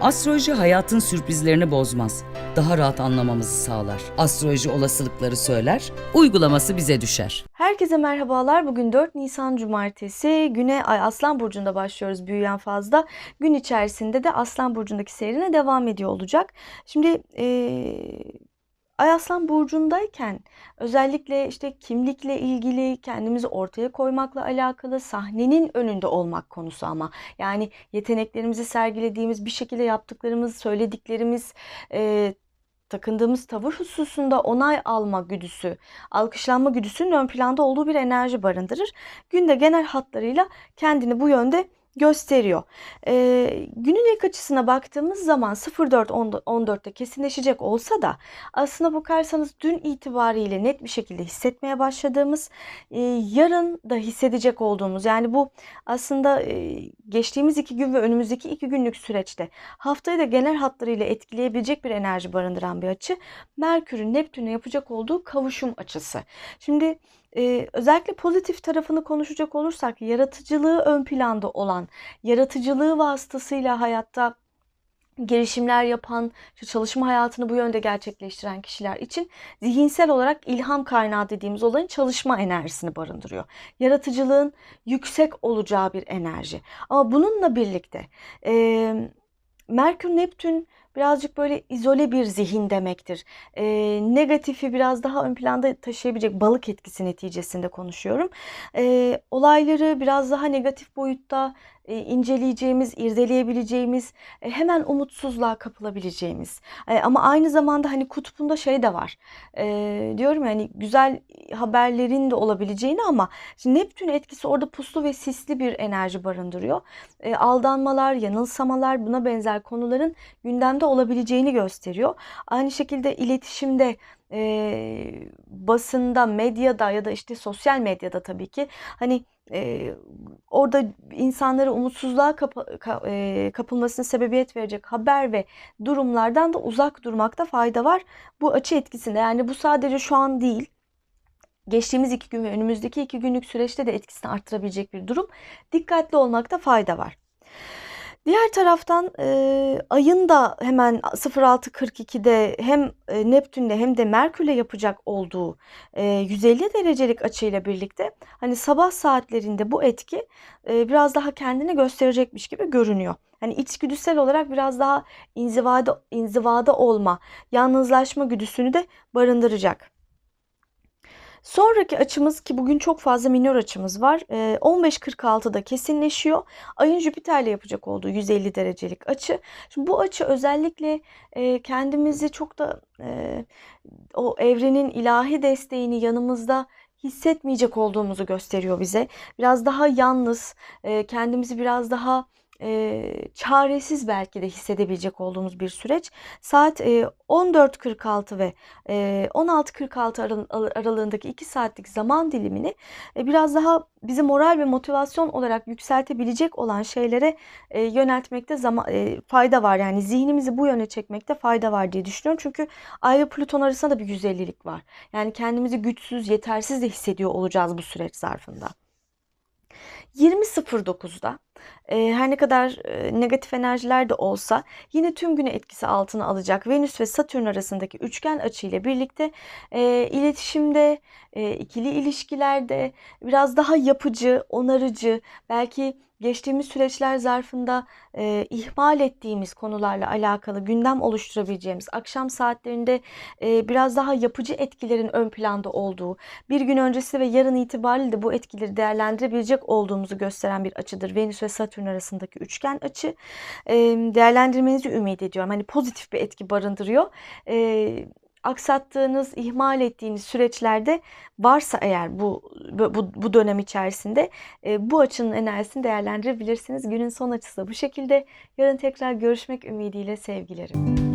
Astroloji hayatın sürprizlerini bozmaz. Daha rahat anlamamızı sağlar. Astroloji olasılıkları söyler, uygulaması bize düşer. Herkese merhabalar. Bugün 4 Nisan Cumartesi. Güne Ay Aslan Burcu'nda başlıyoruz büyüyen fazla. Gün içerisinde de Aslan Burcu'ndaki seyrine devam ediyor olacak. Şimdi eee Ay Aslan Burcu'ndayken özellikle işte kimlikle ilgili kendimizi ortaya koymakla alakalı sahnenin önünde olmak konusu ama yani yeteneklerimizi sergilediğimiz bir şekilde yaptıklarımız, söylediklerimiz, eee, takındığımız tavır hususunda onay alma güdüsü, alkışlanma güdüsünün ön planda olduğu bir enerji barındırır. Günde genel hatlarıyla kendini bu yönde gösteriyor. Ee, günün ilk açısına baktığımız zaman 04.14'te kesinleşecek olsa da aslına bakarsanız dün itibariyle net bir şekilde hissetmeye başladığımız, e, yarın da hissedecek olduğumuz yani bu aslında e, geçtiğimiz iki gün ve önümüzdeki iki günlük süreçte haftayı da genel hatlarıyla etkileyebilecek bir enerji barındıran bir açı. Merkür'ün Neptün'e yapacak olduğu kavuşum açısı. Şimdi e, özellikle pozitif tarafını konuşacak olursak yaratıcılığı ön planda olan, yaratıcılığı vasıtasıyla hayatta girişimler yapan, çalışma hayatını bu yönde gerçekleştiren kişiler için zihinsel olarak ilham kaynağı dediğimiz olayın çalışma enerjisini barındırıyor. Yaratıcılığın yüksek olacağı bir enerji. Ama bununla birlikte e, Merkür Neptün birazcık böyle izole bir zihin demektir. E, negatifi biraz daha ön planda taşıyabilecek balık etkisi neticesinde konuşuyorum. E, olayları biraz daha negatif boyutta e, inceleyeceğimiz, irdeleyebileceğimiz, e, hemen umutsuzluğa kapılabileceğimiz. E, ama aynı zamanda hani kutbunda şey de var. E, diyorum yani güzel haberlerin de olabileceğini ama şimdi Neptün etkisi orada puslu ve sisli bir enerji barındırıyor. E, aldanmalar, yanılsamalar buna benzer konuların gündemde olabileceğini gösteriyor. Aynı şekilde iletişimde e, basında, medyada ya da işte sosyal medyada tabii ki hani e, orada insanları umutsuzluğa kapa, ka, e, kapılmasına sebebiyet verecek haber ve durumlardan da uzak durmakta fayda var. Bu açı etkisinde yani bu sadece şu an değil. Geçtiğimiz iki gün ve önümüzdeki iki günlük süreçte de etkisini arttırabilecek bir durum. Dikkatli olmakta fayda var. Diğer taraftan e, ayın da hemen 06.42'de hem e, Neptün'le hem de Merkür'le yapacak olduğu e, 150 derecelik açıyla birlikte hani sabah saatlerinde bu etki e, biraz daha kendini gösterecekmiş gibi görünüyor. Hani içgüdüsel olarak biraz daha inzivada, inzivada olma, yalnızlaşma güdüsünü de barındıracak. Sonraki açımız ki bugün çok fazla minor açımız var. 15.46'da kesinleşiyor. Ayın Jüpiter'le yapacak olduğu 150 derecelik açı. Şimdi bu açı özellikle kendimizi çok da o evrenin ilahi desteğini yanımızda hissetmeyecek olduğumuzu gösteriyor bize. Biraz daha yalnız, kendimizi biraz daha e, çaresiz belki de hissedebilecek olduğumuz bir süreç. Saat e, 14.46 ve e, 16.46 aralığındaki 2 saatlik zaman dilimini e, biraz daha bizi moral ve motivasyon olarak yükseltebilecek olan şeylere e, yöneltmekte zaman, e, fayda var. Yani zihnimizi bu yöne çekmekte fayda var diye düşünüyorum. Çünkü Ay ve Plüton arasında da bir güzellik var. Yani kendimizi güçsüz, yetersiz de hissediyor olacağız bu süreç zarfında. 20.09'da e, her ne kadar e, negatif enerjiler de olsa yine tüm günü etkisi altına alacak Venüs ve Satürn arasındaki üçgen açı ile birlikte e, iletişimde, e, ikili ilişkilerde biraz daha yapıcı, onarıcı, belki geçtiğimiz süreçler zarfında e, ihmal ettiğimiz konularla alakalı gündem oluşturabileceğimiz, akşam saatlerinde e, biraz daha yapıcı etkilerin ön planda olduğu, bir gün öncesi ve yarın itibariyle de bu etkileri değerlendirebilecek olduğumuzu gösteren bir açıdır. Venüs ve Satürn arasındaki üçgen açı. E, değerlendirmenizi ümit ediyorum. Hani pozitif bir etki barındırıyor. E, aksattığınız, ihmal ettiğiniz süreçlerde varsa eğer bu bu, bu dönem içerisinde e, bu açının enerjisini değerlendirebilirsiniz. Günün son açısı da bu şekilde. Yarın tekrar görüşmek ümidiyle sevgilerim.